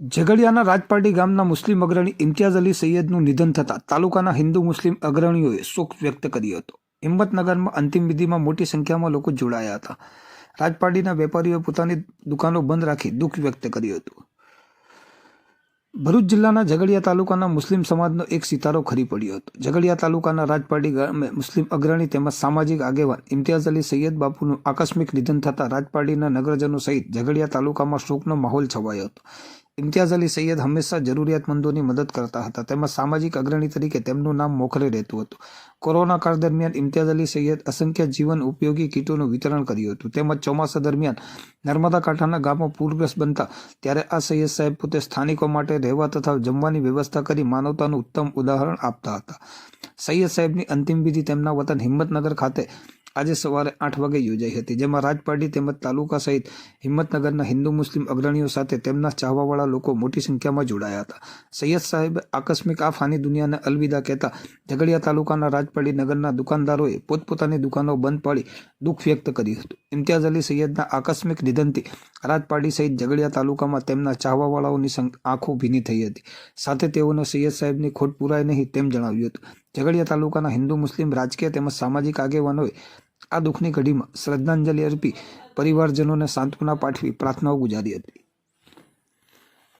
ઝઘડિયાના રાજપાટી ગામના મુસ્લિમ અગ્રણી ઇમ્તિયાઝ અલી સૈયદનું નિધન થતાં તાલુકાના હિન્દુ મુસ્લિમ અગ્રણીઓએ શોક વ્યક્ત કર્યો હતો. હિંમતનગરમાં અંતિમ વિધિમાં મોટી સંખ્યામાં લોકો જોડાયા હતા. રાજપાટીના વેપારીઓએ પોતાની દુકાનો બંધ રાખી દુઃખ વ્યક્ત કર્યું હતું. ભરૂચ જિલ્લાના ઝઘડિયા તાલુકાના મુસ્લિમ સમાજનો એક સિતારો ખરી પડ્યો હતો. ઝઘડિયા તાલુકાના રાજપાટી ગામે મુસ્લિમ અગ્રણી તેમજ સામાજિક આગેવાન ઇમ્તિયાઝ અલી સૈયદ બાપુનું આકસ્મિક નિધન થતાં રાજપાટીના નગરજનો સહિત ઝઘડિયા તાલુકામાં શોકનો માહોલ છવાયો હતો. ઇમ્તિયાઝ અલી સૈયદ હંમેશા જરૂરિયાતમંદોની મદદ કરતા હતા. તેમજ સામાજિક અગ્રણી તરીકે તેમનું નામ મોખરે રહેતું હતું. કોરોના કાળ દરમિયાન ઇમ્તિયાઝ અલી સૈયદ અસંખ્ય જીવન ઉપયોગી કીટોનું વિતરણ કર્યું હતું. તેમજ ચોમાસા દરમિયાન નર્મદા કાંઠાના ગામો પૂરગ્રસ્ત બનતા ત્યારે આ સૈયદ સાહેબ પોતે સ્થાનિકો માટે રહેવા તથા જમવાની વ્યવસ્થા કરી માનવતાનું ઉત્તમ ઉદાહરણ આપતા હતા. સૈયદ સાહેબની અંતિમ વિધિ તેમના વતન હિંમતનગર ખાતે આજે સવારે આઠ વાગે યોજાઈ હતી, જેમાં રાજપાડી તેમજ તાલુકા સહિત હિંમતનગરના હિન્દુ મુસ્લિમ અગ્રણીઓ સાથે તેમના ચાહવાવાળા લોકો મોટી સંખ્યામાં જોડાયા હતા. સૈયદ સાહેબે આકસ્મિક આ ફાની દુનિયાને અલવિદા કહેતા ઝઘડિયા તાલુકાના રાજપાડી નગરના દુકાનદારોએ પોતપોતાની દુકાનો બંધ પાડી દુઃખ વ્યક્ત કર્યું હતું. ઇમ્તિયાઝ અલી સૈયદના આકસ્મિક નિધનથી રાજપાટી સહિત ઝઘડિયા તાલુકામાં તેમના ચાહવાવાળાઓની આંખો ભીની થઈ હતી. સાથે તેઓને સૈયદ સાહેબની ખોટ પુરાય નહીં તેમ જણાવ્યું હતું. ઝઘડિયા તાલુકાના હિન્દુ મુસ્લિમ રાજકીય તેમજ સામાજિક આગેવાનોએ આ દુઃખની ઘડીમાં શ્રદ્ધાંજલિ અર્પી પરિવારજનોને સાંત્વના પાઠવી પ્રાર્થનાઓ ગુજારી હતી.